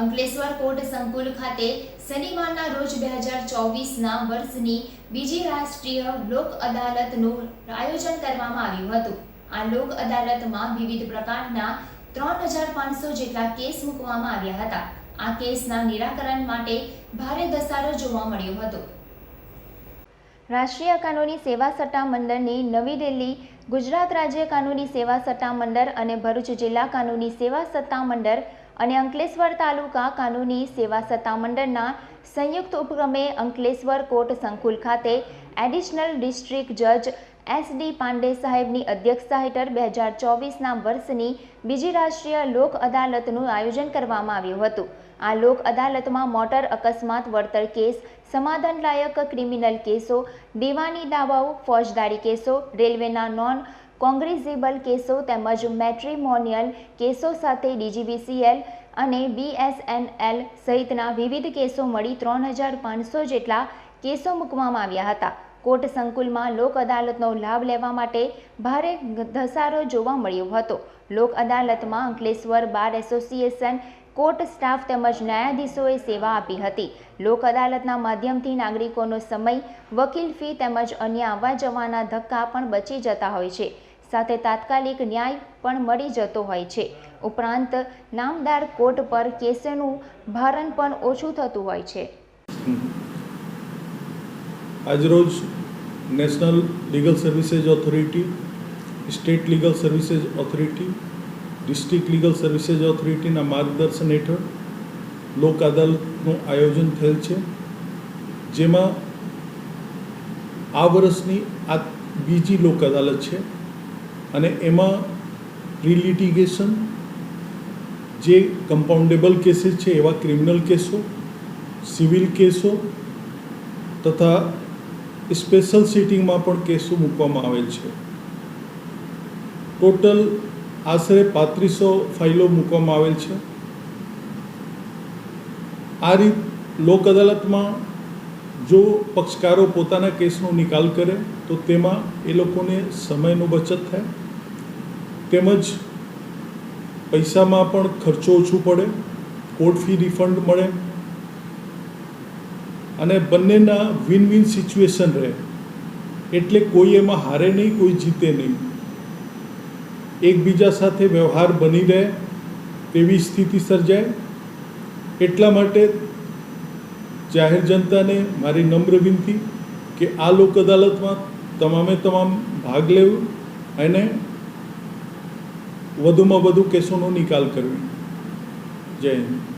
Ankleshwar court સંકુલ ખાતે શનિવારના રોજ બે હજાર ચોવીસના વર્ષની બીજી રાષ્ટ્રીય લોક અદાલતનું આયોજન કરવામાં આવ્યું હતું. આ લોક અદાલતમાં વિવિધ પ્રકારના ત્રણ હજાર પાંચસો જેટલા કેસ મૂકવામાં આવ્યા હતા. આ કેસના નિરાકરણ માટે ભારે ધસારો જોવા મળ્યો હતો. રાષ્ટ્રીય કાનૂની સેવા સટ્ટા મંડળની નવી દિલ્હી, ગુજરાત રાજ્ય કાનૂની સેવા સટ્ટા મંડળ અને ભરૂચ જિલ્લા કાનૂની સેવા સત્તા મંડળ અને અંકલેશ્વર તાલુકા કાનૂની સેવા સત્તા મંડળના સંયુક્ત ઉપક્રમે અંકલેશ્વર કોર્ટ સંકુલ ખાતે એડિશનલ ડિસ્ટ્રિક્ટ જજ એસ ડી પાંડે સાહેબની અધ્યક્ષતા હેઠળ બે હજાર ચોવીસના વર્ષની બીજી રાષ્ટ્રીય લોક અદાલતનું આયોજન કરવામાં આવ્યું હતું. આ લોક અદાલતમાં મોટર અકસ્માત, વળતર કેસ, સમાધાનલાયક ક્રિમિનલ કેસો, દીવાની દાવાઓ, ફોજદારી કેસો, રેલવેના નોન કોંગ્રેઝેબલ કેસો તેમજ મેટ્રિમોનિયલ કેસો સાથે ડીજીવીસીએલ અને બીએસએનએલ સહિતના વિવિધ કેસો મળી ત્રણ હજાર પાંચસો જેટલા કેસો મૂકવામાં આવ્યા હતા. કોર્ટ સંકુલમાં લોક અદાલતનો લાભ લેવા માટે ભારે ધસારો જોવા મળ્યો હતો. લોક અદાલતમાં Ankleshwar bar association court staff તેમજ ન્યાયાધીશોએ સેવા આપી હતી. લોક અદાલતના માધ્યમથી નાગરિકોનો સમય, વકીલ ફી તેમજ અન્ય આવવા જવાના ધક્કા પણ બચી જતા હોય છે. સાથે તાત્કાલિક ન્યાય પણ મળી જતો હોય છે. ઉપરાંત, નામદાર કોર્ટ પર કેસનું ભારણ પણ ઓછું થતું હોય છે. આજરોજ national legal services authority, state legal services authority, district legal services ઓથોરિટીના માર્ગદર્શન હેઠળ લોક અદાલતનું આયોજન થયેલ છે. જેમાં આ વર્ષની આ બીજી લોક અદાલત છે. અને એમાં રિલિટિગેશન જે કમ્પાઉન્ડેબલ કેસીસ છે, એવા ક્રિમિનલ કેસો સિવિલ કેસો તથા સ્પેશિયલ સિટિંગમાં પણ કેસો મૂકવામાં આવેલ છે. ટોટલ આશરે પાંત્રીસો ફાઇલો મૂકવામાં આવેલ છે. આ રીત લોક અદાલતમાં જો પક્ષકારો પોતાના કેસનો નિકાલ કરે, તો તેમાં એ લોકોને સમયનો બચત થાય. તેમજ પૈસામાં પણ ખર્ચો ઓછું પડે કોર્ટ ફી રિફંડ મળે અને બંનેના વિન વિન સિચ્યુએશન રહે. એટલે કોઈ એમાં હારે નહીં, કોઈ જીતે નહીં. એકબીજા સાથે વ્યવહાર બની રહે, તેવી સ્થિતિ સર્જાય. એટલા માટે જાહેર જનતાને મારી નમ્ર વિનંતી કે આ લોક અદાલતમાં તમામે તમામ ભાગ લેવું અને વધુમાં વધુ કેસોનો નિકાલ કરવી. જય હિન્દ.